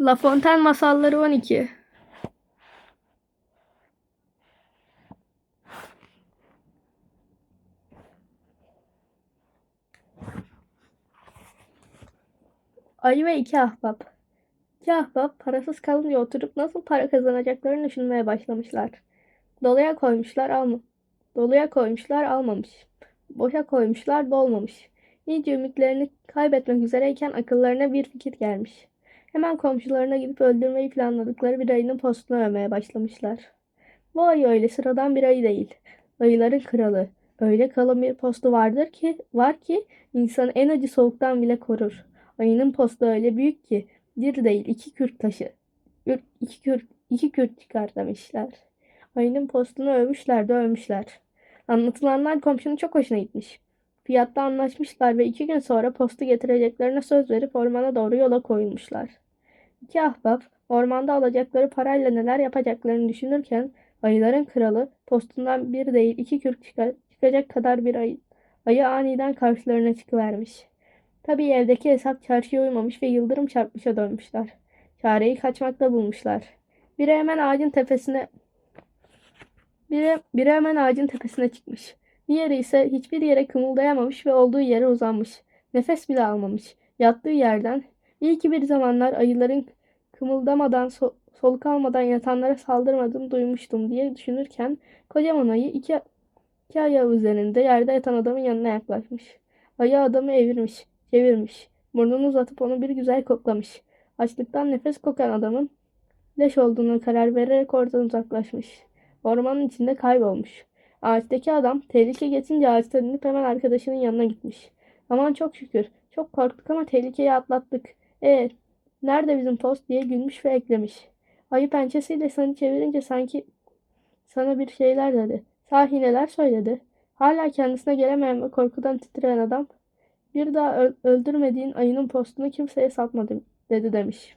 La Fontaine Masalları 12 Ayı ve iki ahbap. İki ahbap parasız kalınca oturup nasıl para kazanacaklarını düşünmeye başlamışlar. Doluya koymuşlar alma. Doluya koymuşlar almamış. Boşa koymuşlar dolmamış. İyice ümitlerini kaybetmek üzereyken akıllarına bir fikir gelmiş. Hemen komşularına gidip öldürmeyi planladıkları bir ayının postunu övmeye başlamışlar. Bu ayı öyle sıradan bir ayı değil. Ayıların kralı. Öyle kalın bir postu vardır ki, var ki insanı en acı soğuktan bile korur. Ayının postu öyle büyük ki bir değil iki kürk taşı. İki kürk, iki kürk çıkar demişler. Ayının postunu övmüşler de övmüşler. Anlatılanlar komşunun çok hoşuna gitmiş. Fiyatta anlaşmışlar ve iki gün sonra postu getireceklerine söz verip ormana doğru yola koyulmuşlar. İki ahbap ormanda alacakları parayla neler yapacaklarını düşünürken ayıların kralı postundan bir değil iki kürk çıka- çıkacak kadar bir ayı, ayı aniden karşılarına çıkıvermiş. Tabii evdeki hesap çarşıya uymamış ve yıldırım çarpmışa dönmüşler. Çareyi kaçmakta bulmuşlar. Biri hemen ağacın tepesine biri, biri hemen ağacın tepesine çıkmış. Diğeri ise hiçbir yere kımıldayamamış ve olduğu yere uzanmış. Nefes bile almamış. Yattığı yerden iyi ki bir zamanlar ayıların kımıldamadan so- soluk almadan yatanlara saldırmadığını duymuştum diye düşünürken kocaman ayı iki, iki ayağı üzerinde yerde yatan adamın yanına yaklaşmış. Ayı adamı evirmiş, çevirmiş. Burnunu uzatıp onu bir güzel koklamış. Açlıktan nefes kokan adamın leş olduğuna karar vererek oradan uzaklaşmış. Ormanın içinde kaybolmuş. Ağaçtaki adam tehlike geçince ağaçtan inip hemen arkadaşının yanına gitmiş. Aman çok şükür. Çok korktuk ama tehlikeyi atlattık. E nerede bizim post diye gülmüş ve eklemiş. Ayı pençesiyle seni çevirince sanki sana bir şeyler dedi. Sahi neler söyledi. Hala kendisine gelemeyen ve korkudan titreyen adam bir daha öldürmediğin ayının postunu kimseye satmadım dedi demiş.